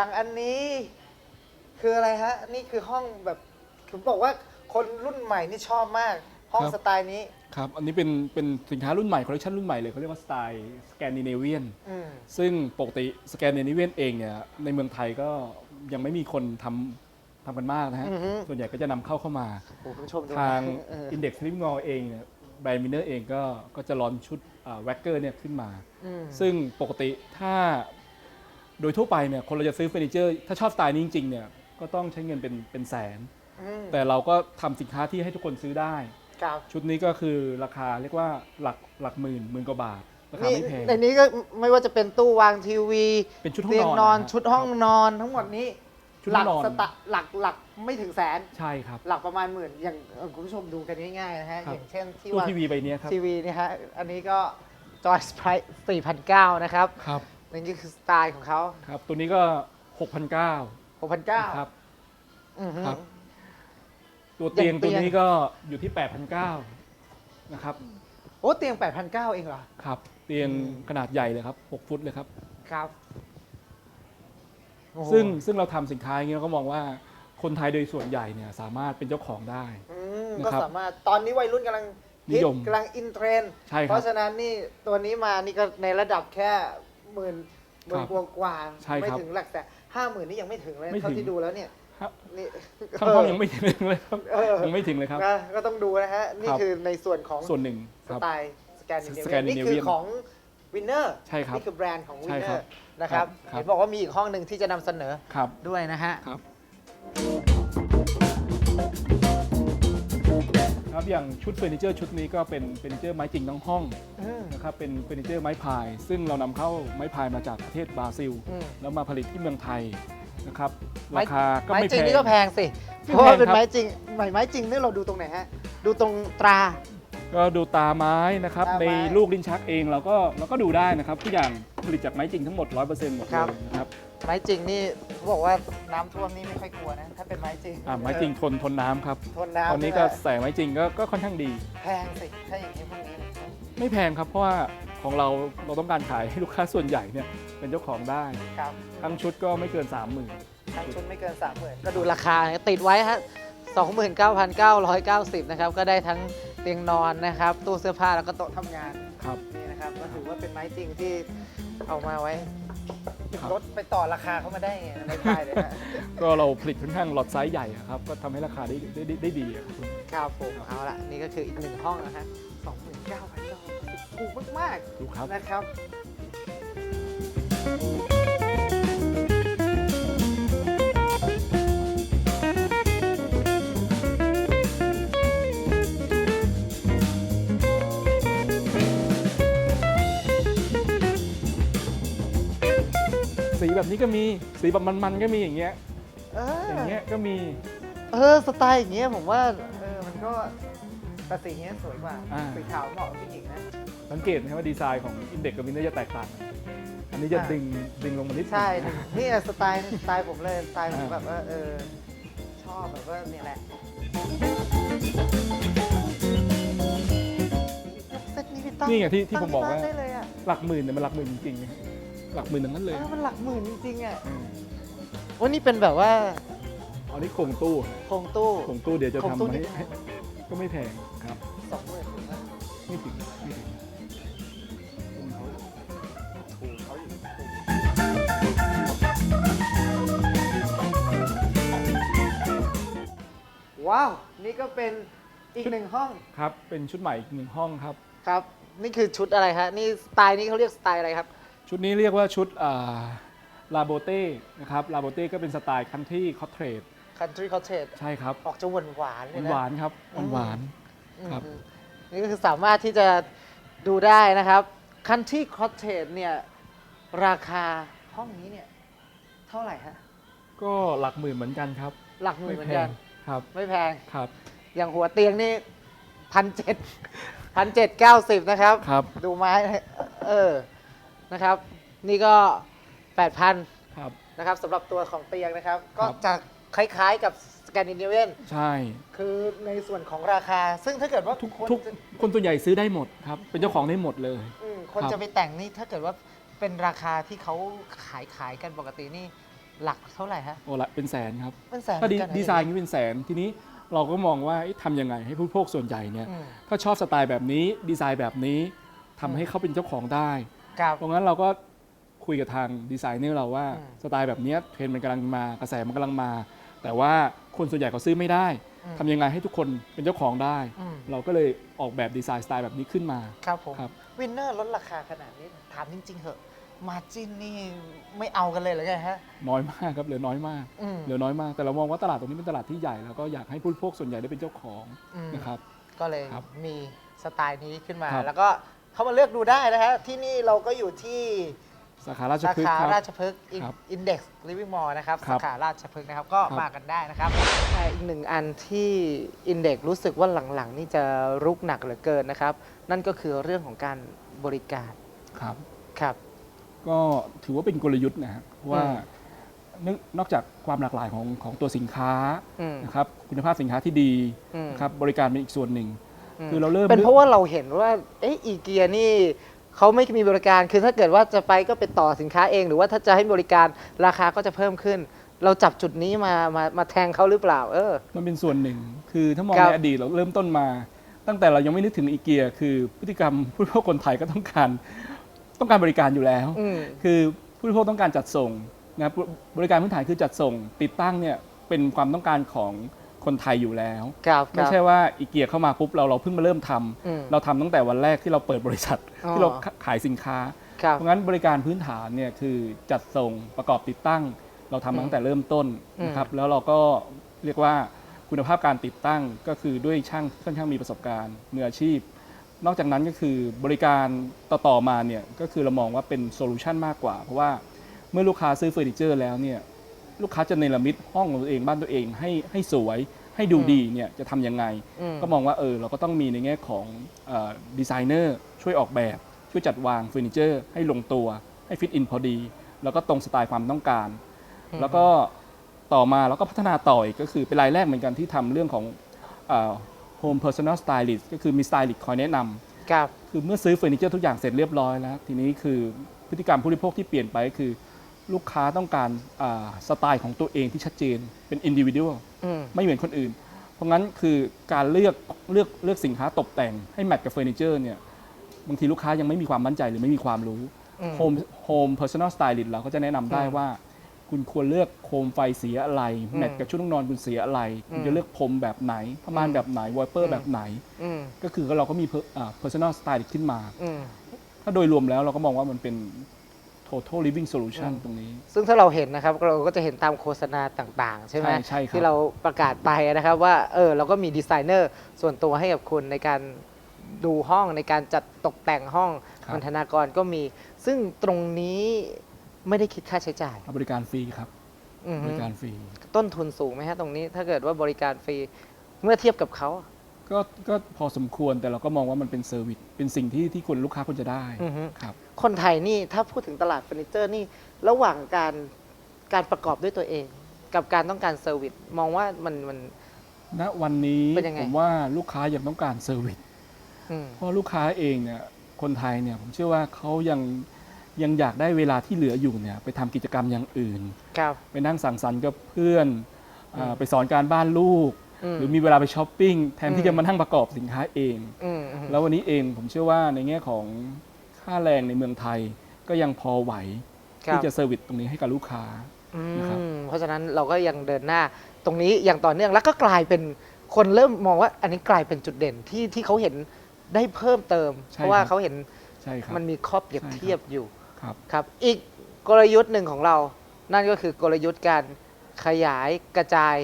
อย่างอันนี้คืออะไรฮะ นี่คือห้องแบบผมบอกว่าคนรุ่นใหม่นี่ชอบมาก ห้องครับ สไตล์นี้ ครับ อันนี้เป็นเป็นสินค้ารุ่นใหม่คอลเลคชันรุ่นใหม่เลยเขาเรียกว่าสไตล์สแกนดิเนเวียน อืม ซึ่งปกติสแกนดิเนเวียนเองเนี่ยในเมืองไทยก็ยังไม่มีคนทำทำกันมากนะฮะ อือฮึ ส่วนใหญ่ก็จะนำเข้าเข้ามา โอ้คุณผู้ชมดูทาง เออ Index Living Mall เองเนี่ยแบรนด์มินเนอร์เองก็ก็จะร้อนชุดแว็กเกอร์เนี่ยขึ้นมา อืม ซึ่งปกติถ้า โดยทั่วไปเนี่ยคนเราจะซื้อเฟอร์นิเจอร์ถ้าชอบสไตล์นี้จริงๆเนี่ยก็ต้องใช้เงินเป็นเป็นแสน อืมแต่เราก็ทำสินค้าที่ให้ทุกคนซื้อได้ ครับชุดนี้ก็คือราคาเรียกว่าหลักหลักหมื่นหมื่นกว่าบาทราคานี่ไม่แพง ในนี้ก็ไม่ว่าจะเป็นตู้วางทีวีเป็นชุดห้องเตียงนอนนอนนะฮะชุดห้องนอนทั้งหมดนี้ชุดหห้ลัองนอน สตะหลักหลักไม่ถึงแสน ใช่ครับ หลักประมาณหมื่นอย่างเอ่อคุณผู้ชมดูกันง่ายๆนะฮะ ครับอย่างเช่นที่ตู้วางทีวีใบเนี้ยครับทีวีเนี่ยฮะ อันนี้ก็จอยสไพรส์4,900นะครับ ครับ นี่คือสไตล์ของเขาครับ ตัวนี้ก็6,900 6,900ครับ อือฮึครับ ตัวเตียงอย่างเตีตัวยงนี้ก็อยู่ที่ 8,900นะครับ โอ้เตียง 8,900 เองเหรอ ครับ เตียงอืม ขนาดใหญ่เลยครับ 6 ฟุตเลยครับ ครับโอ้โหซึ่งซึ่งเราทำสินค้าอย่างนี้เราก็มองว่าคนไทยโดยส่วนใหญ่เนี่ยสามารถเป็นเจ้าของได้ อืมนะก็ครับสามารถตอนนี้วัยรุ่นกำลังนิฮิตยมกำลังอินเทรนด์ใช่ครับ เพราะฉะนั้นนี่ตัวนี้มานี่ก็ในระดับแค่ หมื่นหมื่นครับกว่ากว่าๆใช่ไม่ครับถึงหลักแต่ห้าหมื่นนี่ยังไม่ถึงเลยไม่ถึง เท่าที่ดูแล้วเนี่ยครับนี่ข้างห้องยังไม่ถึงเลยครับเออยังไม่ถึงเลยครับ นะก็ต้องดูนะฮะ นี่ครับ คือในส่วนของส่วนหนึ่งสครับ ไตล์สแกนดิเนสแกเวียนนดินี่เนเวีคืยอนของวินเนอร์ใช่ครับนี่คือแบรนด์ของวินใช่เนคอรับร์นะครับครับ เห็นบอกว่ามีอีกห้องหนึ่งที่จะนำเสนอครับด้วยนะฮะ ครับ ครับอย่างชุดเฟอร์นิเจอร์ชุดนี้ก็เป็นเฟอร์นิเจอร์ไม้จริงทั้งห้องอืม นะครับเป็นเฟอร์นิเจอร์ไม้พาย ซึ่งเรานำเข้าไม้พายมาจากประเทศบราซิล อืม แล้วมาผลิตที่เมืองไทยนะครับไม้ราคาก็ไม้ไม่จริแพงงนี่ก็แพงสิ ไม่เพราะว่าเป็นแพงครับไม้จริงไม้ไม้จริงนี่เราดูตรงไหนฮะ ดูตรงตรา ก็ดูตาไม้นะครับตาไม้ในลูกลิ้นชักเองเราก็เราก็ดูได้นะครับทุกอย่างผลิตจากไม้จริงทั้งหมด 100%หมดเลครับ ยนะครับ ไม้จริงนี่เขาบอกว่าน้ำท่วมนี่ไม่ค่อยกลัวนะ ถ้าเป็นไม้จริงอ่าไม้จริงทนทนน้ำครับ ทนน้ำตอนนี้ก็ใช่ไหมแสงไม้จริงก็ก็ค่อนข้างดี แพงสิถ้าอย่างนี้พวกนี้ไม่แพงครับ เพราะว่าของเราเราต้องการขายให้ลูกค้าส่วนใหญ่เนี่ยเป็นเจ้าของได้ ครับทั้งชุดก็ไม่เกิน 30,000ทั้งชุดไม่เกินสามหมื่นก็ดูราคาติดไว้ฮะ29,990นะครับ ก็ได้ทั้งเตียงนอนนะครับ ตู้เสื้อผ้าแล้วก็โต๊ะทำงานครับ นี่นะครับ ก็ถือว่าเป็นไม้จริงที่เอามาไว้ ครับลดไปต่อราคาเข้ามาได้ไงไม่ได้เลยฮะก็เราผลิตค่อนข้างหลอดไซส์ใหญ่อะครับ ก็ทำให้ราคาได้ได้ได้ได้ดีอะครับ ครับผมเอาละนี่ก็คืออีกหนึ่งห้องนะฮะ29,990ถูกมากดูครับ ๆ นะครับ แบบนี้ก็มีสีแบบมันๆก็มีอย่างเงี้ยเอออย่างเงี้ยก็มีเออสไตล์อย่างเงี้ยผมว่าเออมันก็แต่สีเงี้ยสวยกว่าอ่า สีขาวเหมาะกับผู้หญิงนะ สังเกตไหมว่าดีไซน์ของอินเด็กกับวินเนอร์จะแตกต่างกันอันนี้จะอ่า ดึงดึงลงมานิดนึง ใช่นี่สไตล์สไตล์ผมเลยสไตล์ผมอ่า แบบว่าเออชอบแบบว่าเนี่ยแหละเซตนี้พี่ตั้งนี่ไงที่ที่ผมบอกว่า ตั้งที่บ้นได้เลยอะหลักหมื่นเนี่ยมันหลักหมื่นจริงๆนะ หลักหมื่นทั้งนั้นเลยเออมันหลักหมื่นจริงๆอะอืมวันนี้เป็นแบบว่าอันนี้โครงตู้โครงตู้ โครงตู้เดี๋ยวจะโครงตู้ทำให้นี่ให้ก็ไม่แพงครับ สองหมื่นถูกไหมไม่ถึงไม่ถึงต้นเขาถูกเขาอยู่ว้าว นี่ก็เป็นอีกหนึ่งห้องครับ เป็นชุดใหม่อีกหนึ่งห้องครับ ครับ นี่คือชุดอะไรฮะ นี่สไตล์นี้เขาเรียกสไตล์อะไรครับ ชุดนี้เรียกว่าชุดลาโบเต้นะครับลาโบเต้ก็เป็นสไตล์คันทรีคอเทรด Country Cottage ใช่ครับ ออกจะหวานหวานๆเลยนะหวานๆครับหวานอืมครับนี่ก็คือสามารถที่จะดูได้นะครับ Country Cottage เนี่ยราคาห้องนี้เนี่ยเท่าไหร่ฮะๆก็หลักหมื่นเหมือนกันครับ หลักหมื่นเหมือนกันครับไม่แพงครับ อย่างหัวเตียงนี่พันเจ็ดพันเจ็ดเก้าสิบนะครับครับดูไม้เออ นะครับ นี่ก็แปดพันครับ นะครับสำหรับตัวของเตียงนะครับ ก็ครับ จะคล้ายๆกับสแกนดิเนเวียนใช่ คือในส่วนของราคา ซึ่งถ้าเกิดว่าทุกคนทุกจะคนส่วนใหญ่ซื้อได้หมดครับ เป็นเจ้าของได้หมดเลย อืมคนครับ จะไปแต่งนี่ถ้าเกิดว่าเป็นราคาที่เขาขายขายกันปกตินี่หลักเท่าไหร่ฮะโอ้ละเป็นแสนครับ เป็นแสนถ้าดีเหมือนกันนะดีไซน์นี้เป็นแสน ทีนี้เราก็มองว่าเอ๊ะทำยังไงให้ผู้บริโภคส่วนใหญ่เนี่ย อืม ถ้าชอบสไตล์แบบนี้ดีไซน์แบบนี้ทำให้เขาเป็นเจ้าของได้ ครับเพราะงั้นเราก็คุยกับทางดีไซเนอร์เราว่าอืมสไตล์แบบเนี้ยเทรนด์มันกำลังมากระแสมันกำลังมา แต่ว่าคนส่วนใหญ่เขาซื้อไม่ได้อืมทำยังไงให้ทุกคนเป็นเจ้าของได้ อืม เราก็เลยออกแบบดีไซน์สไตล์แบบนี้ขึ้นมา ครับผม ครับ วินเนอร์ลดราคาขนาดนี้ ถามจริง ๆเหอะ มาจินนี่ไม่เอากันเลยเหรือไงฮะ น้อยมากครับเหลือน้อยมาก อืมเหลือน้อยมาก แต่เรามองว่าตลาดตรงนี้เป็นตลาดที่ใหญ่แล้วก็อยากให้ผู้บริโภคส่วนใหญ่ได้เป็นเจ้าของอืมนะครับ ก็เลยครับมีสไตล์นี้ขึ้นมา ครับแล้วก็ เข้ามาเลือกดูได้นะฮะที่นี่เราก็อยู่ที่สาขาราชสาพฤกขาษ์ครับ ราชพฤกษ์ครับอินเด็กซ์ลิฟวิ่งมอลนะครับครัสาบขาราชพฤกษ์นะครับก็ครับ มากันได้นะครับแต่อีกหนึ่งอันที่อินเด็กซ์รู้สึกว่าหลังๆ นี่จะรุกหนักเหลือเกินนะครับ นั่นก็คือเรื่องของการบริการครับ ครับ ก็ถือว่าเป็นกลยุทธ์นะฮะเพราะว่าอืมเนื่องนอกจากความหลากหลายของของตัวสินค้าอืมนะครับคุณภาพสินค้าที่ดีอืม นะครับบริการเป็นอีกส่วนหนึ่งม คือเราเริ่มเป็นเพราะว่าเราเห็นว่าเอ๊ะอีเกียนี่เขาไม่มีบริการคือถ้าเกิดว่าจะไปก็ไปต่อสินค้าเอง หรือว่าถ้าจะให้บริการราคาก็จะเพิ่มขึ้น เราจับจุดนี้มามามาแทงเขาหรือเปล่า เออ มันเป็นส่วนหนึ่ง คือถ้ามองครับในอดีตเราเริ่มต้นมา ตั้งแต่เรายังไม่นึกถึงอีเกีย คือพฤติกรรมผู้บริโภคคนไทยก็ต้องการต้องการบริการอยู่แล้ว อืม คือผู้บริโภคต้องการจัดส่งนะครับบริการพื้นฐานคือจัดส่ง ติดตั้งเนี่ยเป็นความต้องการของ คนไทยอยู่แล้ว ครับไม่ใช่ว่าอีเกียเข้ามาปุ๊บเราเราเพิ่งมาเริ่มทำอืมเราทำตั้งแต่วันแรกที่เราเปิดบริษัท อ๋อ ที่เราขายสินค้า ครับ เพราะงั้นบริการพื้นฐานเนี่ยคือจัดส่งประกอบติดตั้ง เราทำมาตั้งแต่เริ่มต้นนะครับแล้วเราก็เรียกว่าคุณภาพการติดตั้งก็คือด้วยช่างที่ค่อนข้างมีประสบการณ์มืออาชีพ นอกจากนั้นก็คือบริการต่อๆมาเนี่ยก็คือเรามองว่าเป็นโซลูชันมากกว่า เพราะว่าเมื่อลูกค้าซื้อเฟอร์นิเจอร์แล้วเนี่ย ลูกค้าจะเนรมิตห้องของตัวเองบ้านตัวเองให้ให้สวยให้ดูดีเนี่ยจะทำยังไง อืม ก็มองว่าเออเราก็ต้องมีในแง่ของดีไซเนอร์ช่วยออกแบบ ช่วยจัดวางเฟอร์นิเจอร์ให้ลงตัว ให้ฟิตอินพอดี แล้วก็ตรงสไตล์ความต้องการอืมแล้วก็ต่อมาเราก็พัฒนาต่ออีกก็คือเป็นรายแรกเหมือนกันที่ทำเรื่องของโฮมเพอร์ซันอลสไตลิสต์ก็คือมีสไตลิสต์คอยแนะนำ ครับ คือเมื่อซื้อเฟอร์นิเจอร์ทุกอย่างเสร็จเรียบร้อยแล้ว ทีนี้คือพฤติกรรมผู้บริโภคที่เปลี่ยนไปก็คือ ลูกค้าต้องการอ่าสไตล์ของตัวเองที่ชัดเจนเป็นอินดิวิ u a l อืมไม่เหมือนคนอื่น เพราะงั้นคือการเลือกเลือกเลือกสินค้าตกแต่งให้แมทกับเฟอร์นิเจอร์เนี่ยบางทีลูกค้ายังไม่มีความมั่นใจหรือไม่มีความรู้อืมโฮมโฮมเพอร์ซันอลสไตลิสต์เราก็จะแนะนำได้อืมว่า คุณควรเลือกโคมไฟสีอะไรอืมแมทกับชุดนอนคุณสีอะไร คุณอืจะมเลือกพรมแบบไหนผ้าม่านอืมแบบไหนวอเปออืร์มแบบไหนอืมก็คือเราก็มีเพอร์ซันอลสไตลิสต์ขึ้นมาอืมถ้าโดยรวมแล้วเราก็มองว่ามันเป็น total living solution อืมตรงนี้ ซึ่งถ้าเราเห็นนะครับเราก็จะเห็นตามโฆษณาต่างๆ ใช่ไหมใช่ใช่ครับ ที่เราประกาศไปนะครับว่าเออเราก็มีดีไซเนอร์ส่วนตัวให้กับคุณในการดูห้องในการจัดตกแต่งห้องครับบรรณากรก็มี ซึ่งตรงนี้ไม่ได้คิดค่าใช้จ่ายบริการฟรีครับ อือบฮึริการฟรี ต้นทุนสูงไหมฮะตรงนี้ ถ้าเกิดว่าบริการฟรีเมื่อเทียบกับเขาก็ก็พอสมควรแต่เราก็มองว่ามันเป็นเซอร์วิสเป็นสิ่งที่ที่คนลูกค้าควรจะได้อือฮึ ครับ คนไทยนี่ถ้าพูดถึงตลาดเฟอร์นิเจอร์นี่ระหว่างการการประกอบด้วยตัวเอง กับการต้องการเซอร์วิสมองว่ามันมัน ณวันนี้เป็นยังไง ผมว่าลูกค้ายังต้องการเซอร์วิสอืม เพราะลูกค้าเองเนี่ยคนไทยเนี่ยผมเชื่อว่าเขายังยังอยากได้เวลาที่เหลืออยู่เนี่ยไปทำกิจกรรมอย่างอื่น ครับ ไปนั่งสังสรรค์กับเพื่อนอ่าอืม ไปสอนการบ้านลูกอืมหรือมีเวลาไปช้อปปิ้งแทนอืที่ม จะมานั่งประกอบสินค้าเอง อืมอืม แล้ววันนี้เองผมเชื่อว่าในแง่ของ ค่าแรงในเมืองไทยก็ยังพอไหวครับที่จะเซอร์วิสตรงนี้ให้กับลูกค้าอืนะครับมเพราะฉะนั้นเราก็ยังเดินหน้าตรงนี้อย่างต่อเนื่องแล้วก็กลายเป็นคนเริ่มมองว่าอันนี้กลายเป็นจุดเด่นที่ที่เขาเห็นได้เพิ่มเติมใช่เพราะว่าครับเขาเห็นใช่ครับมันมีข้อเปรียบใช่ครับเทียบอยู่ครับครับ อีกกลยุทธ์หนึ่งของเรา นั่นก็คือกลยุทธ์การขยายกระจาย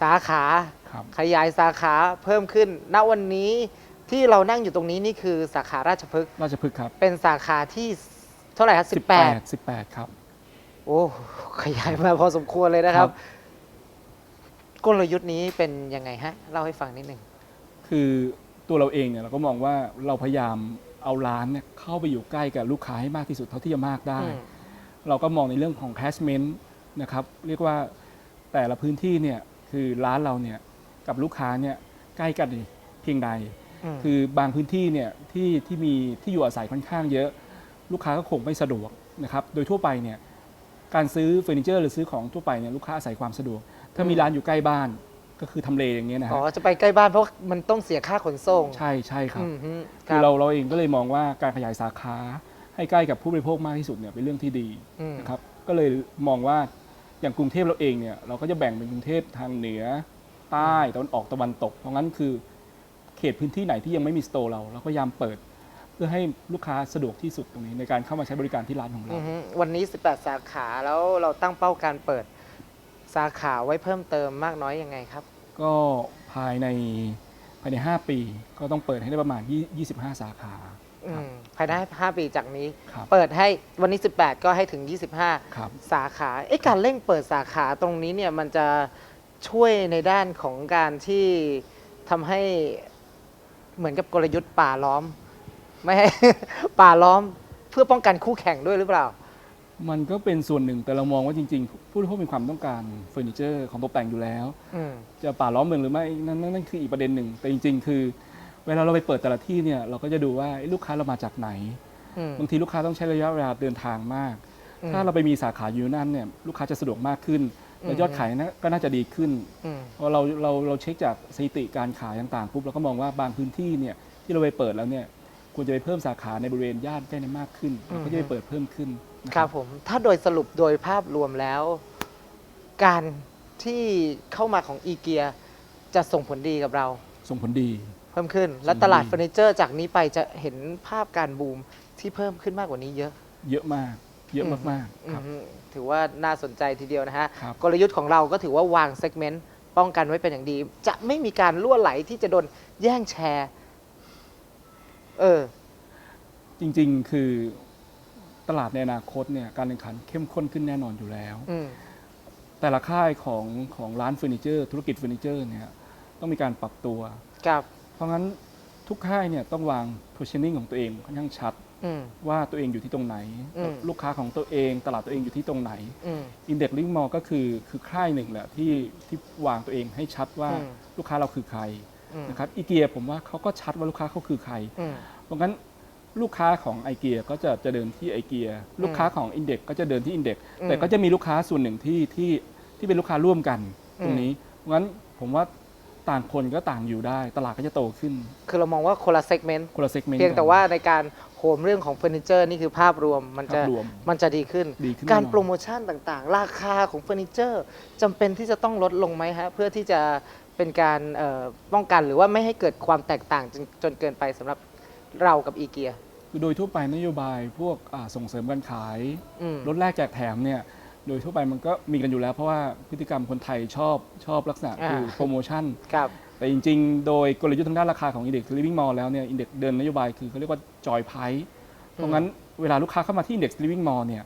สาขาครับขยายสาขาเพิ่มขึ้นณวันนี้ ที่เรานั่งอยู่ตรงนี้นี่คือสาขาราชพฤกษ์ราชพฤกษ์ครับเป็นสาขาที่เท่าไหร่ครับสิบแปด18ครับ โอ้ขยายมาพอสมควรเลยนะครับครับ กลยุทธ์นี้เป็นยังไงฮะเล่าให้ฟังนิดหนึ่งคือตัวเราเองเนี่ยเราก็มองว่าเราพยายามเอาร้านเนี่ยเข้าไปอยู่ใกล้กับลูกค้าให้มากที่สุดเท่าที่จะมากได้อืมเราก็มองในเรื่องของ catchment นะครับเรียกว่าแต่ละพื้นที่เนี่ยคือร้านเราเนี่ยกับลูกค้าเนี่ยใกล้กันเพียงใดม คือบางพื้นที่เนี่ยที่ที่มีที่อยู่อาศัยค่อนข้างเยอะ ลูกค้าก็คงไม่สะดวกนะครับโดยทั่วไปเนี่ยการซื้อเฟอร์นิเจอร์หรือซื้อของทั่วไปเนี่ยลูกค้าอาศัยความสะดวก ถ้ามีร้านอยู่ใกล้บ้านก็คือทำเลอย่างเงี้ยนะอ๋อฮะจะไปใกล้บ้านเพราะมันต้องเสียค่าขนส่งใช่ใช่ครับ อืมฮึคคืรัอบ เราเราเองก็เลยมองว่าการขยายสาขาให้ใกล้กับผู้บริโภคมากที่สุดเนี่ยเป็นเรื่องที่ดีอืม นะครับก็เลยมองว่าอย่างกรุงเทพเราเองเนี่ยเราก็จะแบ่งเป็นกรุงเทพทางเหนือใต้ตะวันออกตะวันตก เพราะงั้นคือ เขตพื้นที่ไหนที่ยังไม่มีสโตร์เราเราก็พยายามเปิด เพื่อให้ลูกค้าสะดวกที่สุดตรงนี้ในการเข้ามาใช้บริการที่ร้านของเรา อือฮึวันนี้ 18 สาขาแล้วเราตั้งเป้าการเปิดสาขาไว้เพิ่มเติมมากน้อยยังไงครับ ก็ภายในภายใน 5 ปี ก็ต้องเปิดให้ได้ประมาณ20 25สาขา อืมภายใน 5 ปีจากนี้ ครับ เปิดให้วันนี้ 18 ก็ให้ถึง 25 ครับ สาขาเอ๊ะการเร่งเปิดสาขาตรงนี้เนี่ยมันจะช่วยในด้านของการที่ทำให้ เหมือนกับกลยุทธ์ป่าล้อม ไม่ให้ ป่าล้อมเพื่อป้องกันคู่แข่งด้วยหรือเปล่า มันก็เป็นส่วนหนึ่งแต่เรามองว่าจริงๆ ผู้บริโภคมีความต้องการเฟอร์นิเจอร์ของตกแต่งอยู่แล้ว อืม จะป่าล้อมเมืองหรือไม่นั่นนั่นนั่นคืออีกประเด็นหนึ่งแต่จริง ๆ คือ เวลาเราไปเปิดแต่ละที่เนี่ยเราก็จะดูว่าเอ๊ะลูกค้าเรามาจากไหน อืม บางทีลูกค้าต้องใช้ระยะเวลาเดินทางมาก อืม ถ้าเราไปมีสาขาอยู่นั่นเนี่ยลูกค้าจะสะดวกมากขึ้น และอืมยอดขายน่าก็น่าจะดีขึ้นอืมพอเราเราเราเช็คจากสถิติการขายต่างๆปุ๊บเราก็มองว่าบางพื้นที่เนี่ยที่เราไปเปิดแล้วเนี่ยควรจะไปเพิ่มสาขาในบริเวณย่านใกล้นั้นมากขึ้นเราก็จะไปเปิดเพิ่มขึ้นนะครับผมถ้าโดยสรุปโดยภาพรวมแล้ว การที่เข้ามาของอีเกียจะส่งผลดีกับเรา ส่งผลดี เพิ่มขึ้น และส่งผลตลาดดีเฟอร์นิเจอร์จากนี้ไปจะเห็นภาพการบูมที่เพิ่มขึ้นมากกว่านี้เยอะ เยอะมาก เยอะมากๆครับ อืมถือว่าน่าสนใจทีเดียวนะฮะ ครับ กลยุทธ์ของเราก็ถือว่าวางเซกเมนต์ป้องกันไว้เป็นอย่างดี จะไม่มีการล่วไหลที่จะโดนแย่งแชร์ เออ จริงๆ คือตลาดในอนาคตเนี่ยการแข่งขันเข้มข้นขึ้นแน่นอนอยู่แล้ว อืม แต่ละค่ายของของร้านเฟอร์นิเจอร์ ธุรกิจเฟอร์นิเจอร์เนี่ยต้องมีการปรับตัวกับ เพราะงั้นทุกค่ายเนี่ยต้องวาง positioning ของตัวเองค่อนข้างชัด อืม ว่าตัวเองอยู่ที่ตรงไหน อืม ลูกค้าของตัวเองตลาดตัวเองอยู่ที่ตรงไหน อืม Index Link Mall ก็คือคือค่ายหนึ่งแหละที่ที่วางตัวเองให้ชัดว่าอืม ลูกค้าเราคือใครอืมนะครับอีเกียผมว่าเขาก็ชัดว่าลูกค้าเขาคือใคร อืม เพราะงั้นลูกค้าของไอเกียก็จะจะเดินที่ไอเกียลูกค้าของอินเด็กก็จะเดินที่อินเด็กอืมแต่ก็จะมีลูกค้าส่วนหนึ่งที่ที่ที่เป็นลูกค้าร่วมกันตรงนี้เพราะงั้นผมว่าต่างคนก็ต่างอยู่ได้ ตลาดก็จะโตขึ้นคือเรามองว่าคนละเซกเมนต์คนละเซกเมนต์เพียงแต่ว่าในการ โหมเรื่องของเฟอร์นิเจอร์นี่คือภาพรวมมันจะภาพรวมมันจะดีขึ้น ดีขึ้นการแน่นอน โปรโมชั่นต่างๆ ราคาของเฟอร์นิเจอร์จำเป็นที่จะต้องลดลงไหมฮะเพื่อที่จะเป็นการเอ่อป้องกันหรือว่าไม่ให้เกิดความแตกต่างจนจนเกินไปสำหรับเรากับอีเกียคือโดยทั่วไปนโยบายพวกอ่าส่งเสริมการขาย อืม ลดแลกแจกแถมเนี่ยโดยทั่วไปมันก็มีกันอยู่แล้ว เพราะว่าพฤติกรรมคนไทยชอบชอบลักษณะคืออ่าโปรโมชั่น ครับ แต่จริงๆ โดยกลยุทธ์ทางด้านราคาของ Index Living Mall แล้วเนี่ย Index เดินนโยบายคือเขาเรียกว่าจอยไพเพราะงั้นเวลาลูกค้าเข้ามาที่ Index Living Mall เนี่ย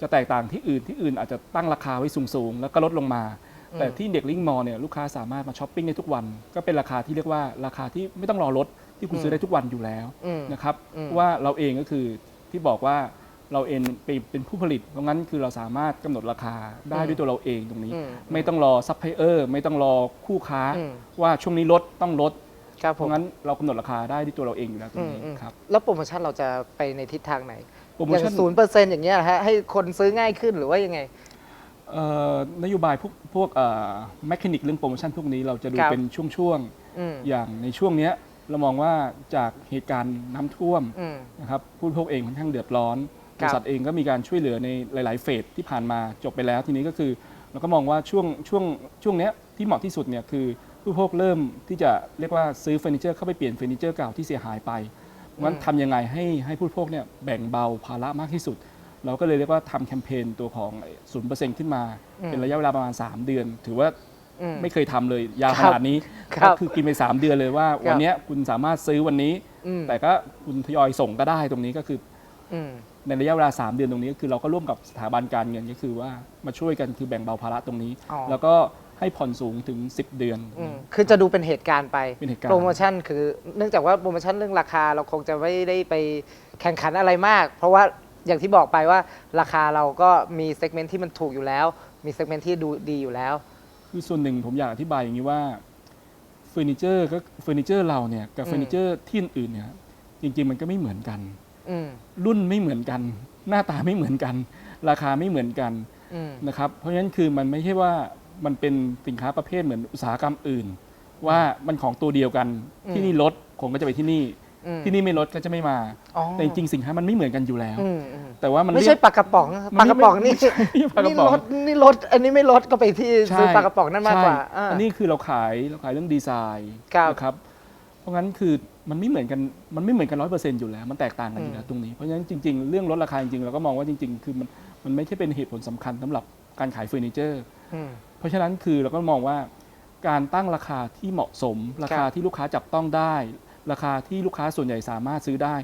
จะแตกต่างที่อื่นที่อื่นอาจจะตั้งราคาไว้สูงๆ แล้วก็ลดลงมาอืมแต่ที่ Index Living Mall เนี่ยลูกค้าสามารถมาช้อปปิ้งได้ทุกวัน ก็เป็นราคาที่เรียกว่าราคาที่ไม่ต้องรอลดที่คุณซื้อได้ทุกวันอยู่แล้วอืมนะครับอืมเพราะว่าเราเองก็คือที่บอกว่า เราเองเป็นเป็นผู้ผลิต เพราะงั้นคือเราสามารถกำหนดราคาได้ด้วยตัวเราเองตรงนี้อืมไม่ต้องรอซัพพลายเออร์ไม่ต้องรอคู่ค้าอืมว่าช่วงนี้ลดต้องลดครับเพผมราะงั้นเรากำหนดราคาได้ด้วยตัวเราเองอยู่แล้วตรอืงมนี้อืมครับแล้วโปรโมชั่นเราจะไปในทิศทางไหนโปรโมอย่างชั่นศูนย์เปอร์เซ็นต์อย่างเงี้ยฮะให้คนซื้อง่ายขึ้นหรือว่ายังไงเอ่อนโยบายพวกพวกแมคานิกเรื่องโปรโมชั่นพวกนี้เราจะดูครับเป็นช่วงอืมๆอย่างในช่วงเนี้ยเรามองว่าจากเหตุการณ์น้ำท่วมอืมนะครับผู้บริโภคเองค่อนข้างเดือดร้อน บครับริษัทเองก็มีการช่วยเหลือในหลาย ๆ เฟสที่ผ่านมาจบไปแล้ว ทีนี้ก็คือเราก็มองว่าช่วงช่วงช่วงเนี้ยที่เหมาะที่สุดเนี่ยคือผู้บริโภคเริ่มที่จะเรียกว่าซื้อเฟอร์นิเจอร์เข้าไปเปลี่ยนเฟอร์นิเจอร์เก่าที่เสียหายไปเพราะฉะนั้นทำยังไงให้ให้ผู้บริโภคเนี่ยแบ่งเบาภาระมากที่สุด เราก็เลยเรียกว่าทำแคมเปญตัวของศูนย์เปอร์เซ็นต์ขึ้นมาอืมเป็นระยะเวลาประมาณ 3 เดือน ถือว่าอืม ไม่เคยทำเลยยาวคขรับนาดนี้ครับก็คือกินไป 3 เดือนเลยว่า ครับวันเนี้ยคุณสามารถซื้อวันนี้ อืม แต่ก็คุณทยอยส่งก็ได้ตรงนี้ก็คือ อืม ในระยะเวลา 3 เดือนตรงนี้ก็คือเราก็ร่วมกับสถาบันการเงินก็คือว่ามาช่วยกันคือแบ่งเบาภาระตรงนี้ อ๋อ แล้วก็ให้ผ่อนสูงถึง 10 เดือน อืมคือจะดูเป็นเหตุการณ์ไป เป็นเหตุการณ์ โปรโมชั่นคือเนื่องจากว่าโปรโมชั่นเรื่องราคาเราคงจะไม่ได้ไปแข่งขันอะไรมาก เพราะว่าอย่างที่บอกไปว่าราคาเราก็มีเซกเมนต์ที่มันถูกอยู่แล้ว มีเซกเมนต์ที่ดูดีอยู่แล้ว คือส่วนหนึ่งผมอยากอธิบายอย่างนี้ว่าเฟอร์นิเจอร์ก็เฟอร์นิเจอร์เราเนี่ยกับอืมเฟอร์นิเจอร์ที่อื่นๆเนี่ยจริงๆมันก็ไม่เหมือนกัน อืมรุ่นไม่เหมือนกัน หน้าตาไม่เหมือนกัน ราคาไม่เหมือนกันออืมนะครับ เพราะฉะนั้นคือมันไม่ใช่ว่ามันเป็นสินค้าประเภทเหมือนอุตสาหกรรมอื่น ว่ามันของตัวเดียวกันอืมที่นี่ลดผมก็จะไปที่นี่ อืมที่นี่ไม่ลดก็จะไม่มา อ๋อแต่จริงๆสินค้ามันไม่เหมือนกันอยู่แล้ว อืมอืมแต่ว่ามันไม่เรีใช่ยก ปลากระป๋องมันปลากระป๋องนี่ไม่ใช่ไม่ใช่ปลากระนี่ป๋อง ลดนี่ลดอันนี้ไม่ลดก็ไปที่ซื้อปลากระป๋องนั่นมากกว่าใช่อ่า อันนี้คือเราขายเราขายเรื่องดีไซน์ครับ นะครับ เพราะงั้นคือ มันไม่เหมือนกันมันไม่เหมือนกันร้อยเปอร์เซ็นต์อยู่แล้ว มันแตกต่างกันอยู่แล้วตรงนี้ เพราะฉะนั้นจริงๆ เรื่องลดราคาจริงๆ เราก็มองว่าจริง ๆ คือมันมันไม่ใช่เป็นเหตุผลสำคัญสำหรับการขายเฟอร์นิเจอร์อืมเพราะฉะนั้นคือเราก็มองว่าการตั้งราคาที่เหมาะสม ราคาครับที่ลูกค้าจับต้องได้ ราคาที่ลูกค้าส่วนใหญ่สามารถซื้อได้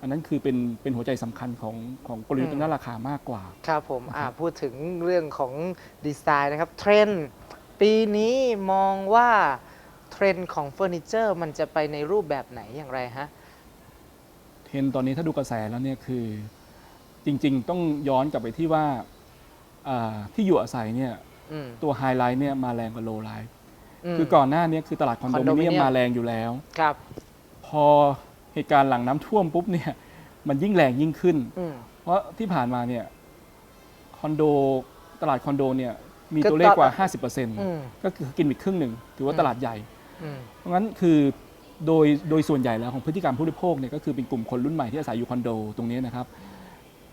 อันนั้นคือเป็นเป็นหัวใจสำคัญของของกลยุทธ์ทางด้านราคามากกว่า ครับผมอ่าพูดถึงเรื่องของดีไซน์นะครับเทรนด์ปีนี้มองว่าเทรนด์ของเฟอร์นิเจอร์มันจะไปในรูปแบบไหนอย่างไรฮะ เทรนด์ตอนนี้ถ้าดูกระแสแล้วเนี่ยคือจริงๆ ต้องย้อนกลับไปที่ว่าอ่าที่อยู่อาศัยเนี่ยอืม ตัวไฮไลท์เนี่ยมาแรงกว่าโลไลท์มคือก่อนหน้านี้คือตลาดคอนโดมิเนียม condominium มาแรงอยู่แล้ว ครับ พอเหตุการณ์หลังน้ำท่วมปุ๊บเนี่ยมันยิ่งแรงยิ่งขึ้น อืม เพราะที่ผ่านมาเนี่ยคอนโดตลาดคอนโดเนี่ยมีก็ตัวเลขกว่า อืม50%ก็คือกินอีกครึ่งหนึ่งถือว่าอืมตลาดใหญ่อืม เพราะงั้นคือโดยโดยส่วนใหญ่แล้วของพฤติกรรมผู้บริโภคเนี่ยก็คือเป็นกลุ่มคนรุ่นใหม่ที่อาศัยอยู่คอนโดตรงนี้นะครับ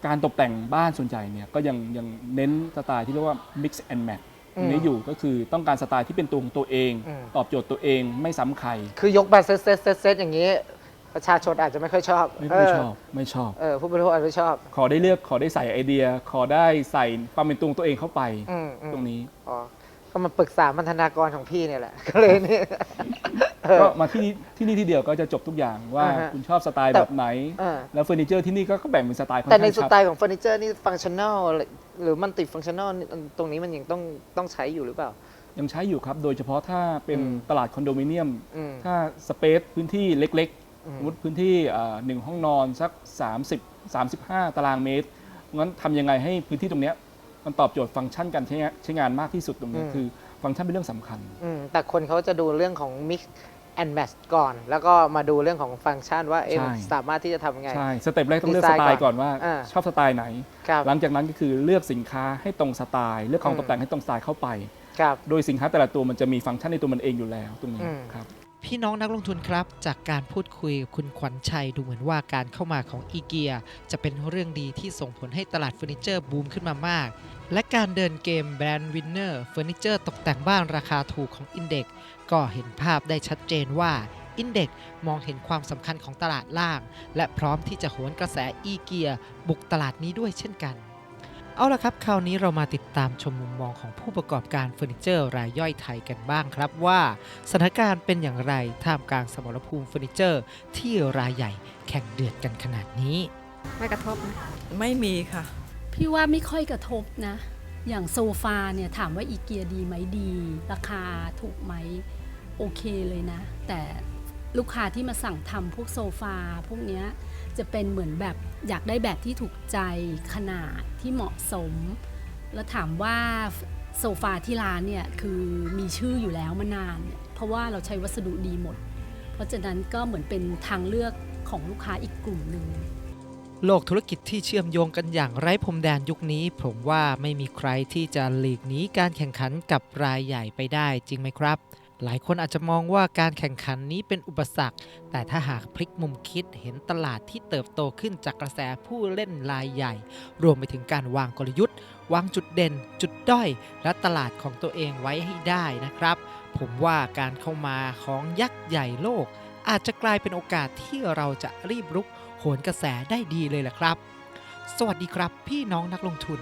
การตกแต่งบ้านส่วนใหญ่เนี่ยก็ยังยังเน้นสไตล์ที่เรียกว่า mix and match ตรงนี้อยู่ก็คือต้องการสไตล์ที่เป็นตัวของตัวเองอืมตอบโจทย์ตัวเองไม่ซ้ำใคร คือยกมาเซตเซตเซตเซตอย่างนี้ ประชาชนอาจจะไม่ค่อยชอบไม่เไม่ชอบไม่ชอบเออผู้บริโภคอาจจะไม่ชอบ ขอได้เลือกขอได้ใส่ไอเดีย ขอได้ใส่ความเป็นตัวของตัวเองเข้าไปอืมอืมตรงนี้อ๋อ ก็มาปรึกษาบรรณาธิการของพี่เนี่ยแหละ ก็เลยนี่เออก็มาที่นี่ที่นี่ที่เดียวก็จะจบทุกอย่างว่าอ่าฮะคุณชอบสไตล์แต่แบบไหนเออแล้วเฟอร์นิเจอร์ที่นี่ก็ก็แบ่งเป็นสไตล์ค่อนแต่ในข้างสชัดไตล์ของเฟอร์นิเจอร์นี่ฟังชั่นแนลหรือมันติฟังชั่นแนลตรงนี้มันยังต้องต้องใช้อยู่หรือเปล่า ยังใช้อยู่ครับ โดยเฉพาะถ้าเป็นอืม ตลาดคอนโดมิเนียม อืม ถ้าสเปซพื้นที่เล็กอืม ๆสมมติพื้นที่อ่าหนึ่งห้องนอนสัก 30 35 ตารางเมตรงั้นทำยังไงให้พื้นที่ตรงเนี้ย มันตอบโจทย์ฟังก์ชันการใช้งานใช้งานมากที่สุดตรงเนี้ยคือฟังก์ชันเป็นเรื่องสำคัญ อืมแต่คนเขาจะดูเรื่องของ mix and match ก่อน แล้วก็มาดูเรื่องของฟังก์ชันว่าเอ๊ะใช่ มันสามารถที่จะทำยังไง ใช่สเต็ปแรกต้องเลือกดีสไซน์ไตล์ก่ก่ออนนว่าอ่า ชอบสไตล์ไหน ครับ หลังจากนั้นก็คือเลือกสินค้าให้ตรงสไตล์เลือกของอืม ตกแต่งให้ตรงสไตล์เข้าไป ครับ โดยสินค้าแต่ละตัวมันจะมีฟังก์ชันในตัวมันเองอยู่แล้วตรงนี้อืม ครับ พี่น้องนักลงทุนครับ จากการพูดคุยกับคุณขวัญชัยดูเหมือนว่าการเข้ามาของอีเกียจะเป็นเรื่องดีที่ส่งผลให้ตลาดเฟอร์นิเจอร์บูมขึ้นมามาก และการเดินเกมแบรนด์วินเนอร์เฟอร์นิเจอร์ตกแต่งบ้านราคาถูกของอินเด็กก็เห็นภาพได้ชัดเจนว่าอินเด็กมองเห็นความสำคัญของตลาดล่าง และพร้อมที่จะโหนกระแสอีเกียบุกตลาดนี้ด้วยเช่นกัน เอาละครับ คราวนี้เรามาติดตามชมมุมมองของผู้ประกอบการเฟอร์นิเจอร์รายย่อยไทยกันบ้างครับว่าสถานการณ์เป็นอย่างไรท่ามกลางสมรภูมิเฟอร์นิเจอร์ ที่รายใหญ่แข่งเดือดกันขนาดนี้ ไม่กระทบนะไม่มีค่ะ พี่ว่าไม่ค่อยกระทบนะ อย่างโซฟาเนี่ยถามว่าอีเกียดีไหมดี ราคาถูกไหมโอเคเลยนะ แต่ลูกค้าที่มาสั่งทำพวกโซฟาพวกเนี้ยจะเป็นเหมือนแบบอยากได้แบบที่ถูกใจขนาดที่เหมาะสม แล้วถามว่าโซฟาที่ร้านเนี่ยคือมีชื่ออยู่แล้วมานานเนี่ยเพราะว่าเราใช้วัสดุดีหมด เพราะฉะนั้นก็เหมือนเป็นทางเลือกของลูกค้าอีกกลุ่มหนึ่ง โลกธุรกิจที่เชื่อมโยงกันอย่างไร้พรมแดนยุคนี้ ผมว่าไม่มีใครที่จะหลีกหนีการแข่งขันกับรายใหญ่ไปได้จริงไหมครับ หลายคนอาจจะมองว่าการแข่งขันนี้เป็นอุปสรรค แต่ถ้าหากพลิกมุมคิดเห็นตลาดที่เติบโตขึ้นจากกระแสผู้เล่นรายใหญ่ รวมไปถึงการวางกลยุทธ์ วางจุดเด่น จุดด้อย และตลาดของตัวเองไว้ให้ได้นะครับ ผมว่าการเข้ามาของยักษ์ใหญ่โลก อาจจะกลายเป็นโอกาสที่เราจะรีบรุก หนกระแสได้ดีเลยล่ะครับ สวัสดีครับพี่น้องนักลงทุน